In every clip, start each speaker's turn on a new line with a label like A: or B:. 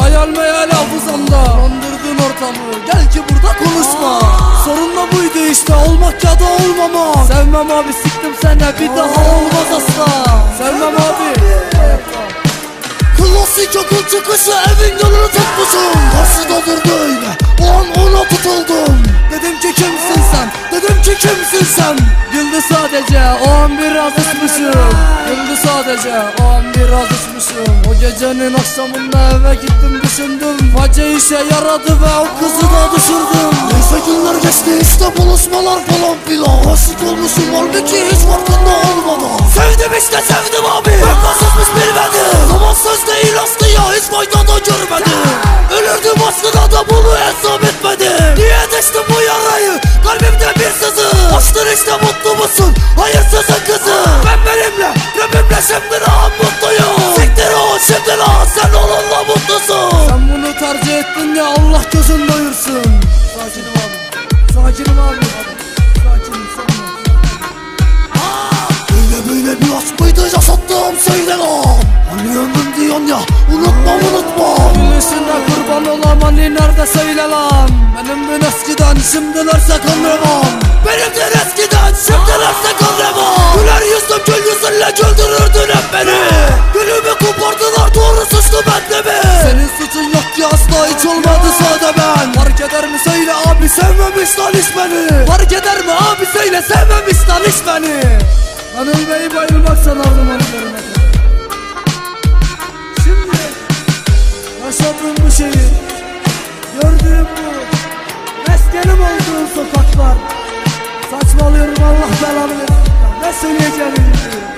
A: Hayal meyal hafızamda Bandırdın ortamı Gel ki burada konuşma. Sorun da buydu işte Olmak ya da olmamak. Sevmem abi siktim sene Bir daha olmaz asla. Sevmem abi.
B: Klasik okul çıkışı evin yolunu tutmuşum Karşıda durdu öyle O an ona tutuldum.
A: Dedim ki kimsin sen? Dedim ki kimsin sen? Güldü sadece O an biraz ısmışım Güldü sadece O an biraz ısmışım Gecenin akşamında eve gittim düşündüm. Facı işe yaradı ve o kızı da düşürdüm.
B: Neyse günler geçti işte buluşmalar falan filan. Aşık olmuşum halbuki hiç farkında olmadan. Sevdim işte sevdim abi. Vefasızmış bilmedim Zaman söz değil aslı ya hiç fayda da görmedim. Ölürdüm aşkına da bunu hesap etmedim. Niye düştüm bu yarayı? Kalbimde bir sızı. Açtın işte mutlu musun? Hayırsızın mıydı yaşattığım söyle lan Hani ömrüm diyorsun ya unutmam unutmam
A: Gülüşüne kurban olam hani nerede söyle lan. Benim dün eskiden şimdilerse kanremam
B: Benimdir eskiden şimdilerse kahraman Güler yüzlüm gül yüzünle güldürürdün hep beni. Gülümü kopardılar doğru suçlu bende mi?
A: Senin suçun yok ki asla hiç olmadı sade ben. Fark eder mi? Söyle abi sevmemiş lan hiç beni. Fark eder mi abi? Söyle sevmemiş lan hiç beni Anıl Bey bayılmak sanardım anılarına Şimdi yaşadığım bu şeyi Gördüğüm bu Meskenim olduğu sokaklar Saçmalıyorum Allah belanı versin. Ne söyleyeceğimi bilmiyorum.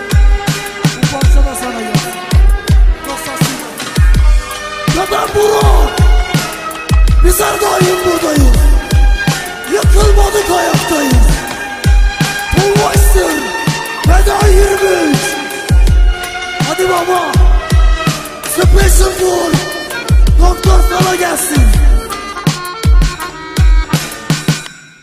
A: Bu parça da sana gelsin Kasasıyla
B: Ya ben Burak! Biz her daim Luxemburgo